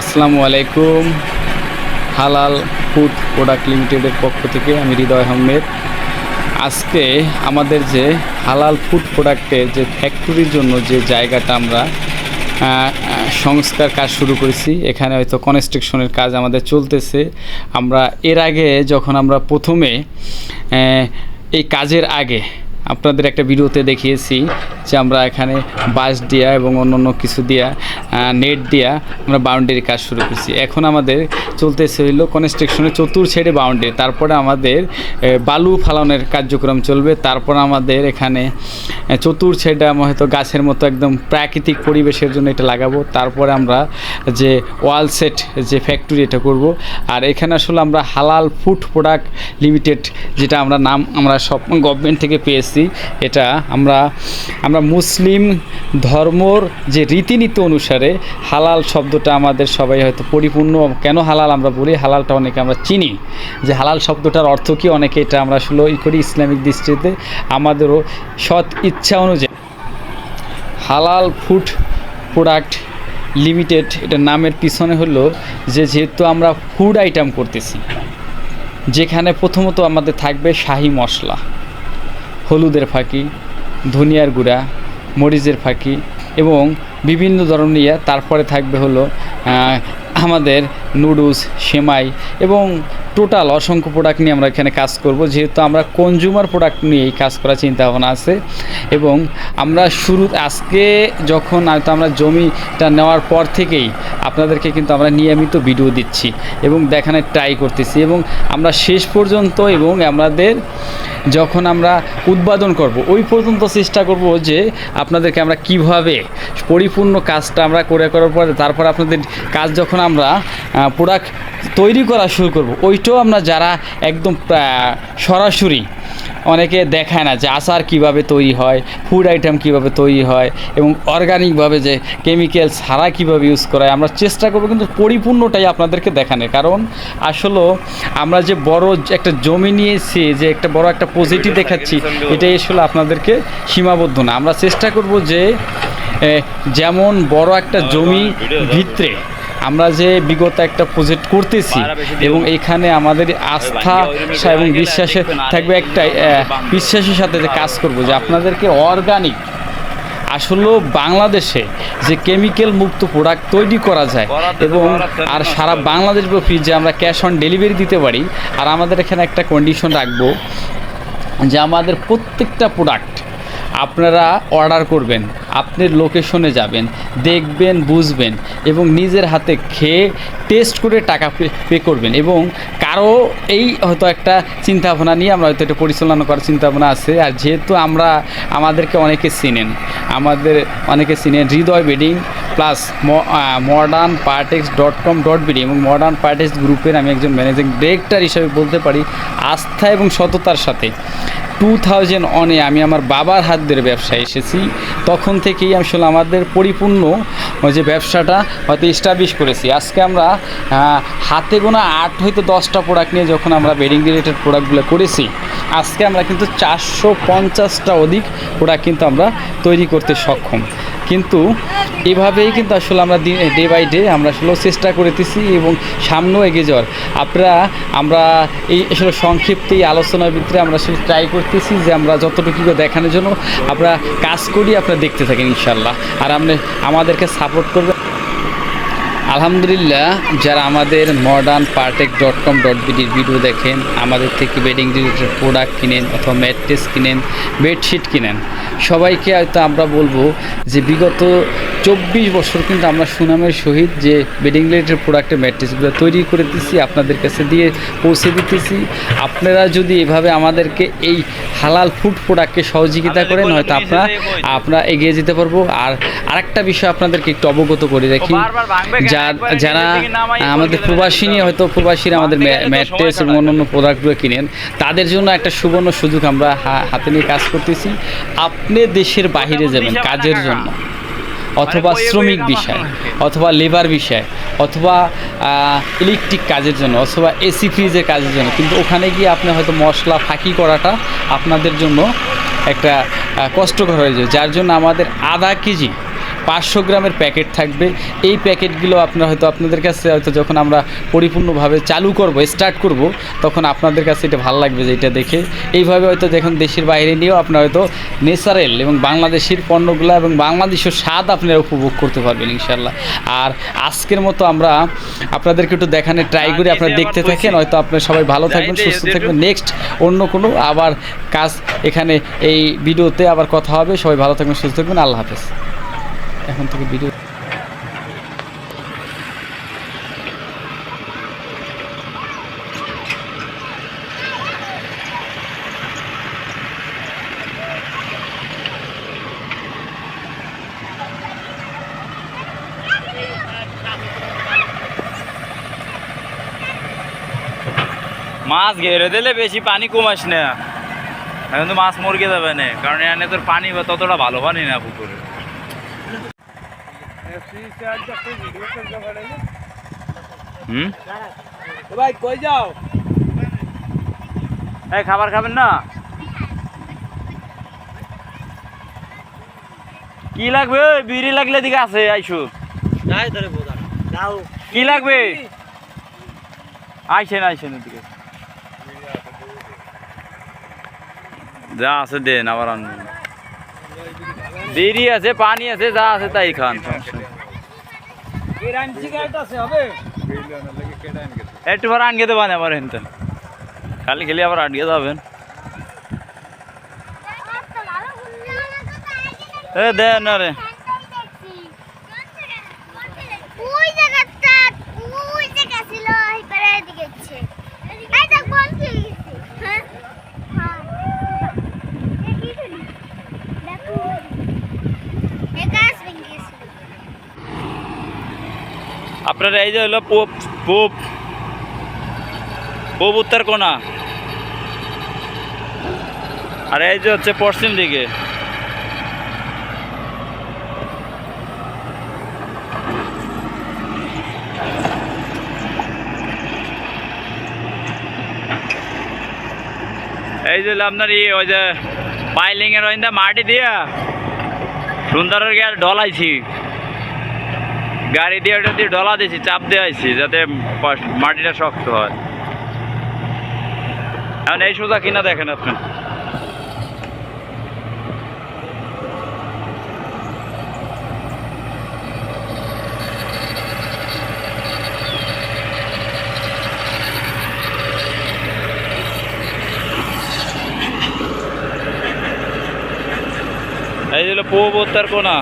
আসসালামু আলাইকুম। হালাল ফুড প্রোডাক্ট লিমিটেডের পক্ষ থেকে আমি হৃদয় আহমেদ। আজকে আমাদের যে হালাল ফুড প্রোডাক্টের যে ফ্যাক্টরির জন্য যে জায়গাটা আমরা সংস্কার কাজ শুরু করেছি, এখানে হয়তো কনস্ট্রাকশনের কাজ আমাদের চলতেছে। আমরা এর আগে যখন আমরা প্রথমে এই কাজের আগে আপনাদের একটা ভিডিওতে দেখিয়েছি যে আমরা এখানে বাঁশ দিয়া এবং অন্যান্য কিছু দিয়া নেট দিয়া আমরা বাউন্ডারি কাজ শুরু করছি। এখন আমাদের চলতেছে হইল কনস্ট্রাকশনের চতুর ছেড়ে বাউন্ডারি তারপরে আমাদের বালু ফালানোর কার্যক্রম চলবে। তারপর আমাদের এখানে চতুর ছেড়ে হয়তো গাছের মতো একদম প্রাকৃতিক পরিবেশের জন্য এটা লাগাবো। তারপরে আমরা যে ওয়াল সেট যে ফ্যাক্টরি এটা করব। আর এখানে আসলে আমরা হালাল ফুড প্রোডাক্ট লিমিটেড যেটা আমরা নাম আমরা সব গভর্নমেন্ট থেকে পেয়েছি, এটা আমরা আমরা মুসলিম ধর্মর যে রীতিনীতি অনুসারে হালাল শব্দটা আমাদের সবাই হয়তো পরিপূর্ণ কেন হালাল আমরা বলি? হালালটা অনেকে আমরা চিনি। যে হালাল শব্দটার অর্থ কি? অনেকে এটা আমরা আসলে ই করি ইসলামিক দৃষ্টিতে। আমাদেরও সৎ ইচ্ছা অনুযায়ী। হালাল ফুড প্রোডাক্ট লিমিটেড এটা নামের পিছনে হলো যে যেহেতু আমরা ফুড আইটেম করতেছি, যেখানে প্রথমত আমাদের থাকবে শাহি মশলা, হলুদের ফাঁকি ধনিয়ার গুঁড়া, মরিচের ফাঁকি এবং বিভিন্ন ধরনের তারপরে থাকবে হলো আমাদের নুডলস, সেমাই এবং টোটাল অসংখ্য প্রোডাক্ট নিয়ে আমরা এখানে কাজ করব। যেহেতু আমরা কনজিউমার প্রোডাক্ট নিয়ে এই কাজ করার চিন্তা ভাবনা আছে এবং আমরা শুরু, আজকে যখন হয়তো আমরা জমিটা নেওয়ার পর থেকেই আপনাদেরকে কিন্তু আমরা নিয়মিত ভিডিও দিচ্ছি এবং দেখানোর ট্রাই করতেছি এবং আমরা শেষ পর্যন্ত এবং আমাদের যখন আমরা উৎপাদন করব, ওই পর্যন্ত চেষ্টা করব যে আপনাদেরকে আমরা কীভাবে পরিপূর্ণ কাজটা আমরা করে করার পরে তারপর আপনাদের কাজ যখন আমরা প্রোডাক্ট তৈরি করা শুরু করব, ওইটাও আমরা যারা একদম সরাসরি অনেকে দেখায় না যে আচার কীভাবে তৈরি হয় ফুড আইটেম কীভাবে তৈরি হয় এবং অর্গানিকভাবে যে কেমিক্যাল ছাড়া কীভাবে ইউজ করা হয়। আমরা চেষ্টা করব কিন্তু পরিপূর্ণটাই আপনাদেরকে দেখানোর। কারণ আসলে আমরা যে বড় একটা জমি নিয়েছি যে একটা বড় একটা পজিটিভ দেখাচ্ছি এটাই আসলে আপনাদেরকে সীমাবদ্ধ না। আমরা চেষ্টা করব যে যেমন বড় একটা জমি ভিতরে আমরা যে বিগত একটা প্রজেক্ট করতেছি এবং এখানে আমাদের আস্থা এবং বিশ্বাসে থাকবে একটা বিশ্বাসের সাথে যে কাজ করব যে আপনাদেরকে অর্গানিক আসলে বাংলাদেশে যে কেমিক্যাল মুক্ত প্রোডাক্ট তৈরি করা যায় এবং আর সারা বাংলাদেশ ব্যাপী যে আমরা ক্যাশ অন ডেলিভারি দিতে পারি আর আমাদের এখানে একটা কন্ডিশন রাখব যে আমাদের প্রত্যেকটা প্রোডাক্ট আপনারা অর্ডার করবেন আপনার লোকেশনে যাবেন, দেখবেন, বুঝবেন এবং নিজের হাতে খেয়ে টেস্ট করে টাকা পে করবেন এবং কারও এই হয়তো একটা চিন্তাভাবনা নিয়ে আমরা হয়তো এটা পরিচালনা করার চিন্তাভাবনা আছে। আর যেহেতু আমরা আমাদেরকে অনেকে চিনেন, আমাদের অনেকে চিনেন, Hridoy bedding plus modern Partex dot com dot BD এবং মডার্ন পার্টেক্স গ্রুপের আমি একজন ম্যানেজিং ডিরেক্টর হিসেবে বলতে পারি আস্থা এবং সততার সাথে। টু থাউজেন্ড অনে আমি আমার বাবার হাত ধরে ব্যবসায় এসেছি। তখন থেকেই আসলে আমাদের পরিপূর্ণ যে ব্যবসাটা হয়তো এস্টাবলিশ করেছি। আজকে আমরা হাতে গোনা আট হয়তো দশটা প্রোডাক্ট নিয়ে যখন আমরা বেডিং রিলেটেড প্রোডাক্টগুলো করেছি, আজকে আমরা কিন্তু চারশো পঞ্চাশটা অধিক প্রোডাক্ট কিন্তু আমরা তৈরি করতে সক্ষম। কিন্তু এভাবেই কিন্তু আসলে আমরা ডে বাই ডে আমরা আসলে চেষ্টা করিতেছি এবং সামনেও এগিয়ে যাওয়ার। আপনারা, আমরা এই আসলে সংক্ষিপ্ত এই আলোচনার ভিতরে আমরা আসলে ট্রাই করতেছি যে আমরা যতটুকু দেখানোর জন্য। আমরা কাজ করি, আপনারা দেখতে থাকেন ইনশাল্লাহ আর আপনি আমাদেরকে সাপোর্ট করবেন। আলহামদুলিল্লাহ, যারা আমাদের modern Partex dot com dot বিডির video দেখেন, আমাদের থেকে বেডিং রিলেটেড প্রোডাক্ট কিনেন অথবা ম্যাট্রেস কিনেন বেডশিট কিনেন, সবাইকে হয়তো আমরা বলব যে বিগত চব্বিশ বছর কিন্তু আমরা সুনামের সহিত যে বেডিং রিলেটেড প্রোডাক্টের ম্যাট্রেসগুলো তৈরি করে দিচ্ছি আপনাদের কাছে দিয়ে পৌঁছে দিতেছি। আপনারা যদি এভাবে আমাদেরকে এই হালাল ফুড প্রোডাক্টকে সহযোগিতা করেন হয়তো আপনারা আপনারা এগিয়ে। যেতে পারব। আর আরেকটা বিষয় আপনাদেরকে একটু অবগত করে রাখি যারা আমাদের প্রবাসী নিয়ে হয়তো প্রবাসীরা আমাদের ম্যাট্রেস এবং অন্যান্য প্রোডাক্টগুলো কিনেন তাদের জন্য একটা সুবর্ণ সুযোগ আমরা হাতে নিয়ে কাজ করতেছি। আপনি দেশের বাইরে যাবেন কাজের জন্য। অথবা শ্রমিক বিষয় অথবা লেবার বিষয় অথবা ইলেকট্রিক কাজের জন্য অথবা এসি ফ্রিজের কাজের জন্য। কিন্তু ওখানে গিয়ে আপনি হয়তো মশলা ফাঁকি করাটা আপনাদের জন্য একটা কষ্টকর হয়ে যায়। যার জন্য আমাদের আধা কেজি পাঁচশো গ্রামের প্যাকেট থাকবে। এই প্যাকেটগুলো আপনার হয়তো আপনাদের কাছে হয়তো যখন আমরা পরিপূর্ণভাবে চালু করব স্টার্ট করব তখন আপনাদের কাছে এটা ভালো লাগবে যে এটা দেখে। এইভাবে হয়তো যখন দেশের বাইরে নিয়েও আপনার হয়তো ন্যাচারাল এবং বাংলাদেশের পণ্যগুলো এবং বাংলাদেশের স্বাদ আপনারা উপভোগ করতে পারবেন ইনশাল্লাহ আর আজকের মতো আমরা আপনাদেরকে একটু দেখানোর ট্রাই করি আপনারা দেখতে থাকেন হয়তো আপনারা সবাই ভালো থাকবেন সুস্থ থাকবেন। নেক্সট অন্য কোনো আবার কাজ এখানে এই ভিডিওতে আবার কথা হবে সবাই ভালো থাকবেন সুস্থ থাকবেন আল্লাহ হাফেজ। এখন থেকে ভিডিও মাছ ঘেরে দিলে বেশি পানি কমাস না। এখন তো মাছ মরকে যাবে না, কারণ এখানে তোর পানি ততটা ভালো পানি না পুকুরে। হুম? ভাই কই যাও? এই খাবার খাবেন না? কি লাগবে? বিড়ি লাগলে দিকে আছে আইসু। ধরে বোঝা কি লাগবে? আইসেন আইসেন এদিকে। যা আছে দেন আবার বিড়ি আছে পানি আছে যা আছে তাই খান সমস্যা নেই। কেরান সিগারেট আছে হবে একটু পরে আনগে দেবেন আবার হেনতেন খালি খেলে আবার আটকে যাবেন এ দেন না রে ওই জায়গাটা ওই জায়গা ছিল এবারে এদিকে গেছে এই দেখ বল কি গেছে হ্যাঁ হ্যাঁ দেখি তুমি দেখো এই গাছ ভেঙে গেছে আপনার এই যে হলো পোপ পোপ পোপ উত্তর কোনা। আর এই যে হচ্ছে পশ্চিম দিকে। এই যে আপনার ইয়ে ওই যে পাইলিং এর ওই মাটি দিয়া সুন্দরের গিয়ে ডলাইছি গাড়ি দিয়ে ওটা দিয়ে ডলা দিয়েছি, চাপ দেওয়াইছি যাতে মাটিটা শক্ত হয়। এখন এই সোজা কিনা দেখেন আপনি। এই হলো পূর্ব উত্তর কোনা।